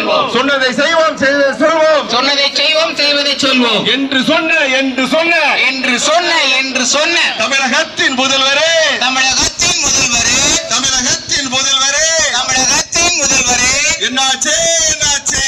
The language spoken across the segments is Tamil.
சொல்வோம். சொன்னதை செய்வோம் செய்ததை சொல்வோம். சொன்னதை செய்வோம் செய்வதை சொல்வோம். என்று சொன்ன என்று சொன்ன. என்று சொன்ன என்று சொன்ன. தமிழகத்தின் முதல்வரே. தமிழகத்தின் முதல்வரே. தமிழகத்தின் முதல்வரே. தமிழகத்தின் முதல்வரே. என்னாச்சே என்னாச்சே.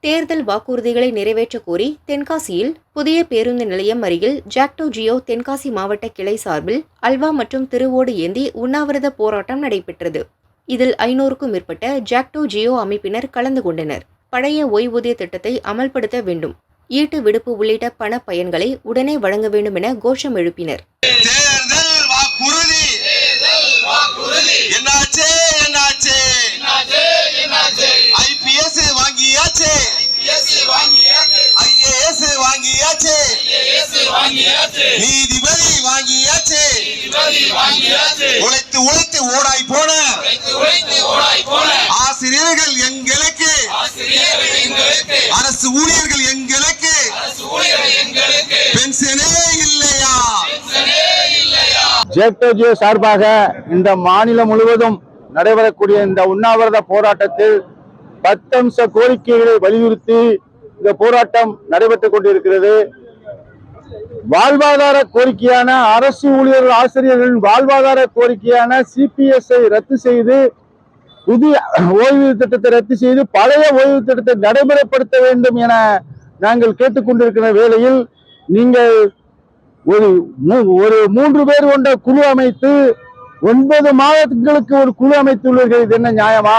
தேர்தல் வாக்குறுதிகளை நிறைவேற்றக் கோரி தென்காசியில் புதிய பேருந்து நிலையம் அருகில் ஜாக்டோ ஜியோ தென்காசி மாவட்ட கிளை சார்பில் அல்வா மற்றும் திருவோடு ஏந்தி உண்ணாவிரத போராட்டம் நடைபெற்றது. இதில் ஐநூறுக்கும் மேற்பட்ட ஜாக்டோ ஜியோ அமைப்பினர் கலந்து கொண்டனர். பழைய ஓய்வூதிய திட்டத்தை அமல்படுத்த வேண்டும். ஈட்டு விடுப்பு உள்ளிட்ட பண பயன்களை உடனே வழங்க வேண்டும் என கோஷம் எழுப்பினர். தேர்தல் வாக்குறுதி. என்னாச்சே என்னாச்சே. ஐபிஎஸ் வாங்கியாச்சே. ஐஏஎஸ் வாங்கியாச்சே. நீதிபதி வாங்கியாச்சே. உழைத்து உழைத்து ஓடாய் போன. ஆசிரியர்கள் எங்களுக்கு. அரசு ஊழியர்கள் எங்களுக்கு. பென்ஷனே இல்லையா? ஜேக்டோஜியோ சார்பாக இந்த மாநிலம் முழுவதும் நடைபெறக்கூடிய இந்த உண்ணாவிரத போராட்டத்தில் பத்தம்ச கோரிக்கைகளை வலியுறுத்தி இந்த போராட்டம் நடைபெற்றுக் கொண்டிருக்கிறது. வாழ்வாதார கோரிக்கையான அரசு ஊழியர்கள் ஆசிரியர்களின் வாழ்வாதார கோரிக்கையான சிபிஎஸ்ஐ ரத்து செய்து புதிய ஓய்வு திட்டத்தை ரத்து செய்து பழைய ஓய்வு திட்டத்தை நடைமுறைப்படுத்த வேண்டும் என நாங்கள் கேட்டுக்கொண்டிருக்கிற வேளையில் நீங்கள் ஒரு ஒரு மூன்று பேர் கொண்ட குழு அமைத்து ஒன்பது மாதங்களுக்கு ஒரு குழு அமைத்துள்ளீர்கள் இது என்ன நியாயமா?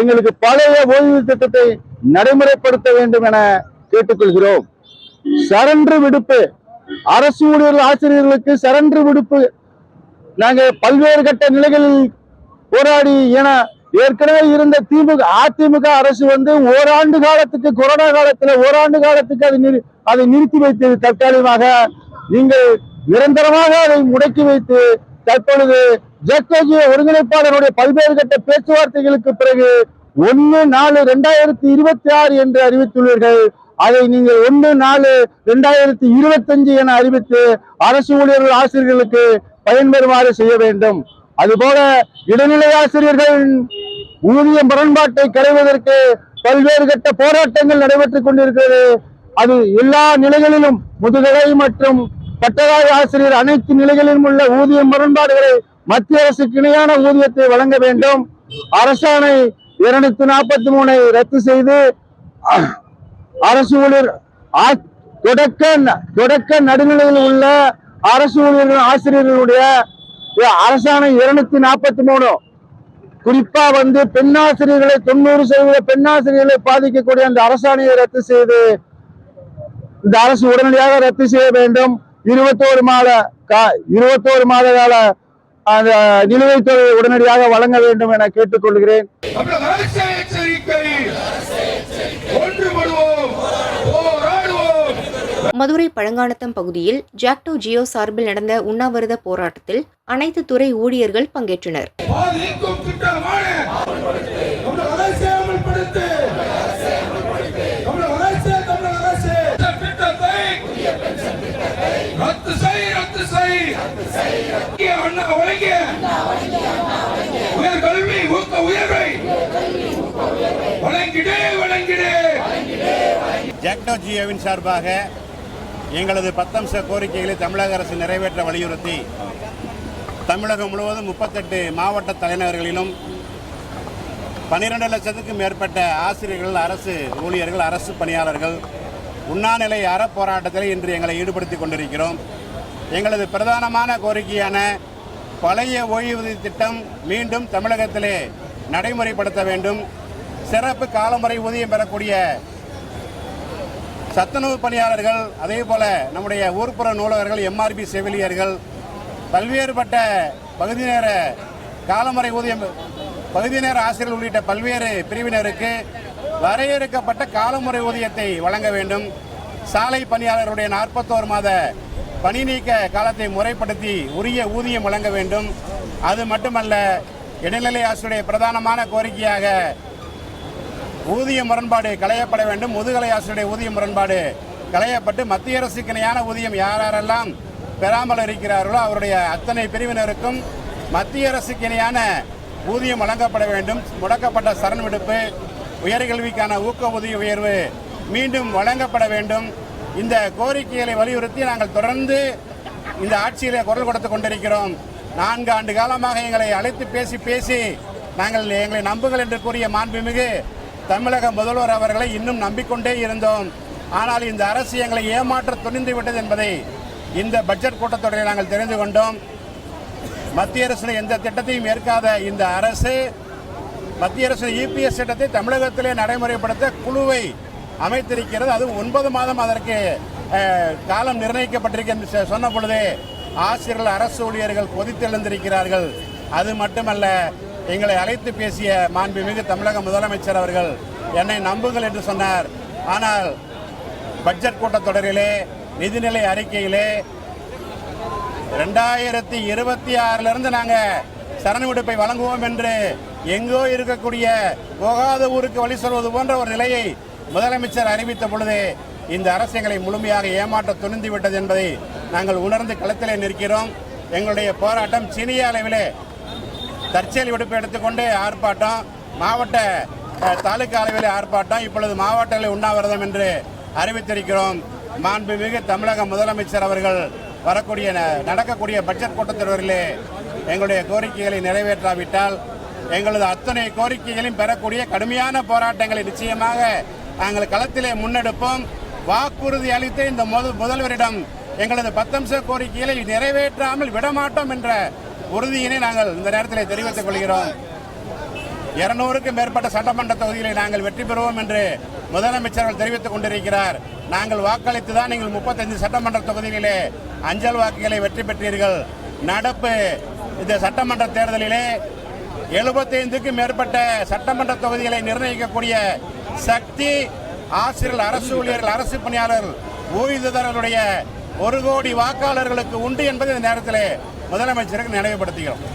எங்களுக்கு பழைய ஓய்வு திட்டத்தை நடைமுறைப்படுத்த வேண்டும் என கேட்டுக்கொள்கிறோம். சரன்று விடுப்பு அரசு ஊழியர்கள் ஆசிரியர்களுக்கு சரன்று விடுப்பு. நாங்க பல்வேறு கட்ட நிலைகளில் போராடி என ஏற்கனவே இருந்த திமுக அதிமுக அரசு வந்து ஓராண்டு காலத்துக்கு கொரோனா காலத்துல ஓராண்டு காலத்துக்கு அதை நிறு- அதை நிறுத்தி வைத்தது. தற்காலிகமாக நீங்கள் நிரந்தரமாக அதை முடக்கி வைத்து தற்பொழுது ஜெக்கோஜி ஒருங்கிணைப்பாளருடைய பல்வேறு கட்ட பேச்சுவார்த்தைகளுக்கு பிறகு ஒன்னு நாலு ரெண்டாயிரத்தி இருபத்தி ஆறு என்று அறிவித்துள்ளீர்கள். அதை நீங்கள் ஒன்று நாலு ரெண்டாயிரத்தி இருபத்தஞ்சு என அறிவித்து அரசு ஊழியர்கள் ஆசிரியர்களுக்கு பயன்பெறுமாறு செய்ய வேண்டும். அதுபோல இடைநிலை ஆசிரியர்களின் ஊதிய முரண்பாட்டை களைவதற்கு பல்வேறு கட்ட போராட்டங்கள் நடைபெற்றுக் கொண்டிருக்கிறது. அது எல்லா நிலைகளிலும் முதுகலை மற்றும் பட்டதாரி ஆசிரியர் அனைத்து நிலைகளிலும் உள்ள ஊதிய முரண்பாடுகளை மத்திய அரசுக்கு இணையான ஊதியத்தை வழங்க வேண்டும். அரசாணை இருநூத்தி நாற்பத்தி மூணை ரத்து செய்து அரசு ஊழியர் ஆ- தொடக்க தொடக்க நடுநிலையில் உள்ள அரசு ஊழியர்கள் ஆசிரியர்களுடைய அரசாணை இருநூத்தி நாற்பத்தி மூணு. குறிப்பா வந்து பெண்ணாசிரியர்களை தொண்ணூறு சதவீத பெண்ணாசிரியர்களை பாதிக்கக்கூடிய அந்த அரசாணையை ரத்து செய்து இந்த அரசு உடனடியாக ரத்து செய்ய வேண்டும். இருபத்தோரு மாத கா- இருபத்தோரு மாத கால அந்த நிலுவைத் தொகை உடனடியாக வழங்க வேண்டும் என கேட்டுக்கொள்கிறேன் தமிழக அரசு எச்சரிக்கை ஒன்றுபடுவோம் போராடுவோம் மதுரை பழங்கானத்தம் பகுதியில் ஜாக்டோ ஜியோ சார்பில் நடந்த உண்ணாவிரத போராட்டத்தில் அனைத்து துறை ஊழியர்கள் பங்கேற்றனர். உயர்கல்வி ஊக்க உயர்வை வழங்கிடே வழங்கிடே! ஜாக்டோ ஜியோவின் சார்பாக எங்களது பத்தம்ச கோரிக்கைகளை தமிழக அரசு நிறைவேற்ற வலியுறுத்தி தமிழகம் முழுவதும் முப்பத்தெட்டு மாவட்ட தலைநகர்களிலும் பன்னிரெண்டு லட்சத்துக்கும் மேற்பட்ட ஆசிரியர்கள் அரசு ஊழியர்கள் அரசு பணியாளர்கள் உண்ணாநிலை அறப்போராட்டத்தில் இன்று எங்களை ஈடுபடுத்திக் கொண்டிருக்கிறோம். எங்களது பிரதானமான கோரிக்கையான பழைய ஓய்வூதிய திட்டம் மீண்டும் தமிழகத்திலே நடைமுறைப்படுத்த வேண்டும். சிறப்பு காலமுறை ஊதியம் பெறக்கூடிய சத்துணவு பணியாளர்கள் அதே போல நம்முடைய ஊர்ப்புற நூலகர்கள் எம்ஆர்பி செவிலியர்கள் பல்வேறுபட்ட பகுதி நேர காலமுறை ஊதியம் பகுதி நேர ஆசிரியர்கள் உள்ளிட்ட பல்வேறு பிரிவினருக்கு வரையறுக்கப்பட்ட காலமுறை ஊதியத்தை வழங்க வேண்டும். சாலை பணியாளருடைய நாற்பத்தோரு மாத பணி நீக்க காலத்தை முறைப்படுத்தி உரிய ஊதியம் வழங்க வேண்டும். அது மட்டுமல்ல இடைநிலை ஆசிரியருடைய பிரதானமான கோரிக்கையாக ஊதிய முரண்பாடு களையப்பட வேண்டும். முதுகலை ஆசிரியருடைய ஊதிய முரண்பாடு களையப்பட்டு மத்திய அரசுக்கு இணையான ஊதியம் யார் யாரெல்லாம் பெறாமல் இருக்கிறார்களோ அவருடைய அத்தனை பிரிவினருக்கும் மத்திய அரசுக்கு இணையான ஊதியம் வழங்கப்பட வேண்டும். முடக்கப்பட்ட சரண் விடுப்பு உயர்கல்விக்கான ஊக்க ஊதிய உயர்வு மீண்டும் வழங்கப்பட வேண்டும். இந்த கோரிக்கைகளை வலியுறுத்தி நாங்கள் தொடர்ந்து இந்த ஆட்சியிலே குரல் கொடுத்து கொண்டிருக்கிறோம். நான்கு ஆண்டு காலமாக எங்களை அழைத்து பேசி பேசி நாங்கள் எங்களை நம்புங்கள் என்று கூறிய மாண்புமிகு தமிழக முதல்வர் அவர்களை இன்னும் நம்பிக்கொண்டே இருந்தோம். ஆனால் இந்த அரசு எங்களை ஏமாற்ற துணிந்து விட்டது என்பதை இந்த பட்ஜெட் கூட்டத்தொடரில் நாங்கள் தெரிந்து கொண்டோம். மத்திய அரசு எந்த திட்டத்தையும் ஏற்காத இந்த அரசு மத்திய அரசு இபிஎஸ் திட்டத்தை தமிழகத்திலே நடைமுறைப்படுத்த குழுவை அமைத்திருக்கிறது. அது ஒன்பது மாதம் அதற்கு காலம் நிர்ணயிக்கப்பட்டிருக்கு என்று சொ- சொன்ன பொழுதே ஆசிரியர்கள் அரசு ஊழியர்கள் கொதித்தெழுந்திருக்கிறார்கள். அது மட்டுமல்ல எங்களை அழைத்து பேசிய மாண்புமிகு தமிழக முதலமைச்சர் அவர்கள் என்னை நம்புங்கள் என்று சொன்னார். ஆனால் பட்ஜெட் கூட்டத்தொடரிலே நிதிநிலை அறிக்கையிலே ரெண்டாயிரத்தி இருபத்தி ஆறிலிருந்து நாங்கள் சரண விடுப்பை வழங்குவோம் என்று எங்கோ இருக்கக்கூடிய போகாத ஊருக்கு வழி சொல்வது போன்ற ஒரு நிலையை முதலமைச்சர் அறிவித்த பொழுது இந்த அரசு எங்களை முழுமையாக ஏமாற்ற துணிந்து விட்டது என்பதை நாங்கள் உணர்ந்து களத்திலே நிற்கிறோம். எங்களுடைய போராட்டம் சிறிய அளவிலே தற்செயல் விடுப்பு எடுத்துக்கொண்டு ஆர்ப்பாட்டம் மாவட்ட தாலுக்கா அளவில் ஆர்ப்பாட்டம் இப்பொழுது மாவட்டங்களில் உண்ணாவிரதம் என்று அறிவித்திருக்கிறோம். மாண்புமிகு தமிழக முதலமைச்சர் அவர்கள் வரக்கூடிய ந- நடக்கக்கூடிய பட்ஜெட் கூட்டத்தொடரிலே எங்களுடைய கோரிக்கைகளை நிறைவேற்றாவிட்டால் எங்களது அத்தனை கோரிக்கைகளையும் பெறக்கூடிய கடுமையான போராட்டங்களை நிச்சயமாக நாங்கள் களத்திலே முன்னெடுப்போம். வாக்குறுதி அளித்த இந்த முதல்வரிடம் எங்களது பத்தம்ச கோரிக்கைகளை நிறைவேற்றாமல் விடமாட்டோம் என்ற உறுதியினை நாங்கள் இந்த நேரத்தில் தெரிவித்துக் கொள்கிறோம். இருநூறுக்கும் மேற்பட்ட சட்டமன்ற தொகுதிகளை நாங்கள் வெற்றி பெறுவோம் என்று முதலமைச்சர்கள் தெரிவித்துக் கொண்டிருக்கிறார். நாங்கள் வாக்களித்து தான் நீங்கள் முப்பத்தைந்து சட்டமன்ற தொகுதிகளிலே அஞ்சல் வாக்குகளை வெற்றி பெற்றீர்கள். நடப்பு இந்த சட்டமன்ற தேர்தலிலே எழுபத்தைந்துக்கும் மேற்பட்ட சட்டமன்ற தொகுதிகளை நிர்ணயிக்கக்கூடிய சக்தி ஆசிரியர்கள் அரசு ஊழியர்கள் அரசு பணியாளர்கள் ஓய்வுதாரர்களுடைய ஒரு கோடி வாக்காளர்களுக்கு உண்டு என்பது இந்த நேரத்தில் முதலமைச்சருக்கு நினைவுபடுத்துகிறோம்